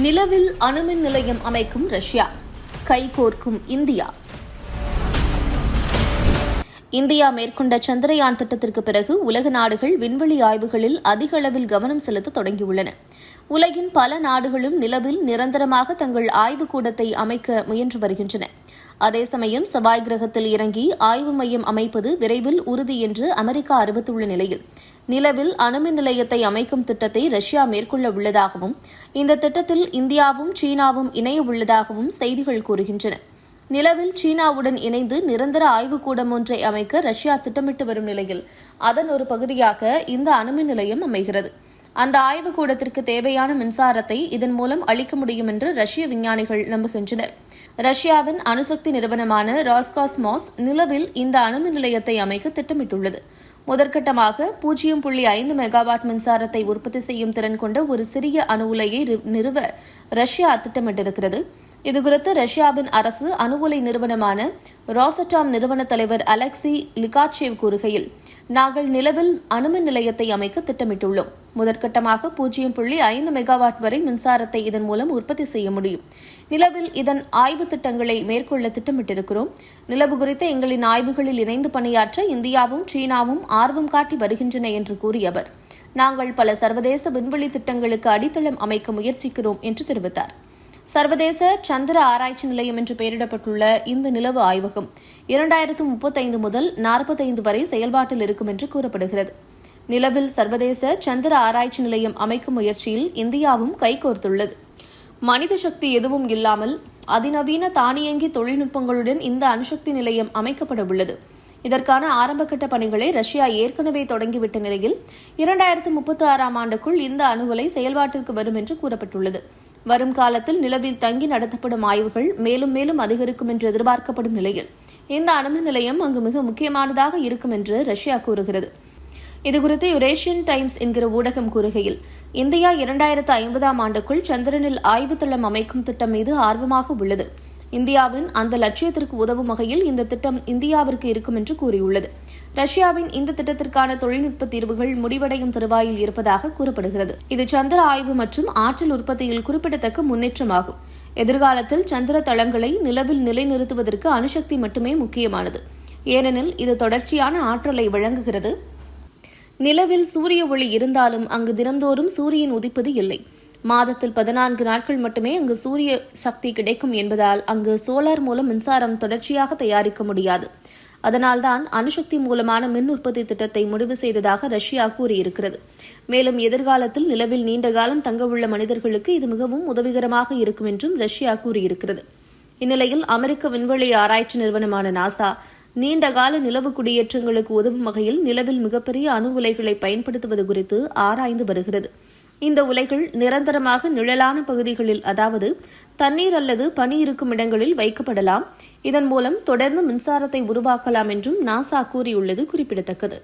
நிலவில் அணுமின் நிலையம் அமைக்கும் ரஷ்யா. கைகோர்க்கும் இந்தியா. இந்தியா மேற்கொண்ட சந்திரயான் திட்டத்திற்கு பிறகு உலக நாடுகள் விண்வெளி ஆய்வுகளில் அதிக அளவில் கவனம் செலுத்த தொடங்கியுள்ளன. உலகின் பல நாடுகளும் நிலவில் நிரந்தரமாக தங்கள் ஆய்வுக்கூடத்தை அமைக்க முயன்று வருகின்றன. அதே சமயம் செவ்வாய் கிரகத்தில் இறங்கி ஆய்வு மையம் அமைப்பது விரைவில் உறுதி என்று அமெரிக்கா அறிவித்துள்ள நிலையில் நிலவில் அணுமின் நிலையத்தை அமைக்கும் திட்டத்தை ரஷ்யா மேற்கொள்ள உள்ளதாகவும் இந்த திட்டத்தில் இந்தியாவும் சீனாவும் இணைய உள்ளதாகவும் செய்திகள் கூறுகின்றன. நிலவில் சீனாவுடன் இணைந்து நிரந்தர ஆய்வுக்கூடம் ஒன்றை அமைக்க ரஷ்யா திட்டமிட்டு வரும் நிலையில் அதன் ஒரு பகுதியாக இந்த அணுமின் நிலையம் அமைகிறது. அந்த ஆய்வுக்கூடத்திற்கு தேவையான மின்சாரத்தை இதன் மூலம் அளிக்க முடியும் என்று ரஷ்ய விஞ்ஞானிகள் நம்புகின்றனர். ரஷ்யாவின் அணுசக்தி நிறுவனமான ராஸ்காஸ்மாஸ் நிலவில் இந்த அணுமின் நிலையத்தை அமைக்க திட்டமிட்டுள்ளது. முதற்கட்டமாக பூஜ்ஜியம் புள்ளி ஐந்து மெகாவாட் மின்சாரத்தை உற்பத்தி செய்யும் திறன் கொண்ட ஒரு சிறிய அணு உலையை நிறுவ ரஷ்யா திட்டமிட்டிருக்கிறது. இதுகுறித்து ரஷ்யாவின் அரசு அணு உலை நிறுவனமான ராசட்டாம் நிறுவன தலைவர் அலெக்சி லிகாச்சேவ் கூறுகையில் நாங்கள் நிலவில் அணுமின் நிலையத்தை அமைக்க திட்டமிட்டுள்ளோம். முதற்கட்டமாக பூஜ்ஜியம் புள்ளி ஐந்து மெகாவாட் வரை மின்சாரத்தை இதன் மூலம் உற்பத்தி செய்ய முடியும். நிலவில் இதன் ஆய்வு திட்டங்களை மேற்கொள்ள திட்டமிட்டிருக்கிறோம். நிலவு குறித்த எங்களின் ஆய்வுகளில் இணைந்து பணியாற்ற இந்தியாவும் சீனாவும் ஆர்வம் காட்டி வருகின்றன என்று கூறிய அவர் நாங்கள் பல சர்வதேச விண்வெளி திட்டங்களுக்கு அடித்தளம் அமைக்க முயற்சிக்கிறோம் என்று தெரிவித்தார். சர்வதேச சந்திர ஆராய்ச்சி நிலையம் என்று பெயரிடப்பட்டுள்ள இந்த நிலவு ஆய்வகம் இரண்டாயிரத்து முப்பத்தைந்து முதல் நாற்பத்தைந்து வரை செயல்பாட்டில் இருக்கும் என்று கூறப்படுகிறது. நிலவில் சர்வதேச சந்திர ஆராய்ச்சி நிலையம் அமைக்கும் முயற்சியில் இந்தியாவும் கைகோர்த்துள்ளது. மனித சக்தி எதுவும் இல்லாமல் அதிநவீன தானியங்கி தொழில்நுட்பங்களுடன் இந்த அணுசக்தி நிலையம் அமைக்கப்பட உள்ளது. இதற்கான ஆரம்பகட்ட பணிகளை ரஷ்யா ஏற்கனவே தொடங்கிவிட்ட நிலையில் இரண்டாயிரத்து முப்பத்தி ஆறாம் ஆண்டுக்குள் இந்த அணுவலை செயல்பாட்டிற்கு வரும் என்று கூறப்பட்டுள்ளது. வரும் காலத்தில் நிலவில் தங்கி நடத்தப்படும் ஆய்வுகள் மேலும் மேலும் அதிகரிக்கும் என்று எதிர்பார்க்கப்படும் நிலையில் இந்த அணுமின் நிலையம் அங்கு மிக முக்கியமானதாக இருக்கும் என்று ரஷ்யா கூறுகிறது. இதுகுறித்து யுரேஷியன் டைம்ஸ் என்கிற ஊடகம் கூறுகையில் இந்தியா இரண்டாயிரத்து ஐம்பதாம் ஆண்டுக்குள் சந்திரனில் ஆய்வு தளம் அமைக்கும் திட்டம் மீது ஆர்வமாக உள்ளது. இந்தியாவின் அந்த லட்சியத்திற்கு உதவும் வகையில் இந்த திட்டம் இந்தியாவிற்கு இருக்கும் என்று கூறியுள்ளது. ரஷ்யாவின் இந்த திட்டத்திற்கான தொழில்நுட்ப தீர்வுகள் முடிவடையும் தருவாயில் இருப்பதாக கூறப்படுகிறது. இது சந்திர ஆய்வு மற்றும் ஆற்றல் உற்பத்தியில் குறிப்பிடத்தக்க முன்னேற்றமாகும். எதிர்காலத்தில் சந்திர தளங்களை நிலவில் நிலைநிறுத்துவதற்கு அணுசக்தி மட்டுமே முக்கியமானது. ஏனெனில் இது தொடர்ச்சியான ஆற்றலை வழங்குகிறது. நிலவில் சூரிய ஒளி இருந்தாலும் அங்கு தினந்தோறும் சூரியன் உதிப்பது இல்லை. மாதத்தில் பதினான்கு நாட்கள் மட்டுமே அங்கு சூரிய சக்தி கிடைக்கும் என்பதால் அங்கு சோலார் மூலம் மின்சாரம் தொடர்ச்சியாக தயாரிக்க முடியாது. அதனால்தான் அணுசக்தி மூலமான மின் உற்பத்தி திட்டத்தை முடிவு செய்ததாக ரஷ்யா கூறியிருக்கிறது. மேலும் எதிர்காலத்தில் நிலவில் நீண்ட காலம் தங்கவுள்ள மனிதர்களுக்கு இது மிகவும் உதவிகரமாக இருக்கும் என்றும் ரஷ்யா கூறியிருக்கிறது. இந்நிலையில் அமெரிக்க விண்வெளி ஆராய்ச்சி நிறுவனமான நாசா நீண்டகால நிலவு குடியேற்றங்களுக்கு உதவும் வகையில் நிலவில் மிகப்பெரிய அணு உலைகளை பயன்படுத்துவது குறித்து ஆராய்ந்து வருகிறது. இந்த உலைகள் நிரந்தரமாக நிழலான பகுதிகளில் அதாவது தண்ணீர் அல்லது பனி இருக்கும் இடங்களில் வைக்கப்படலாம். இதன் மூலம் தொடர்ந்து மின்சாரத்தை உருவாக்கலாம் என்றும் நாசா கூறியுள்ளது குறிப்பிடத்தக்கது.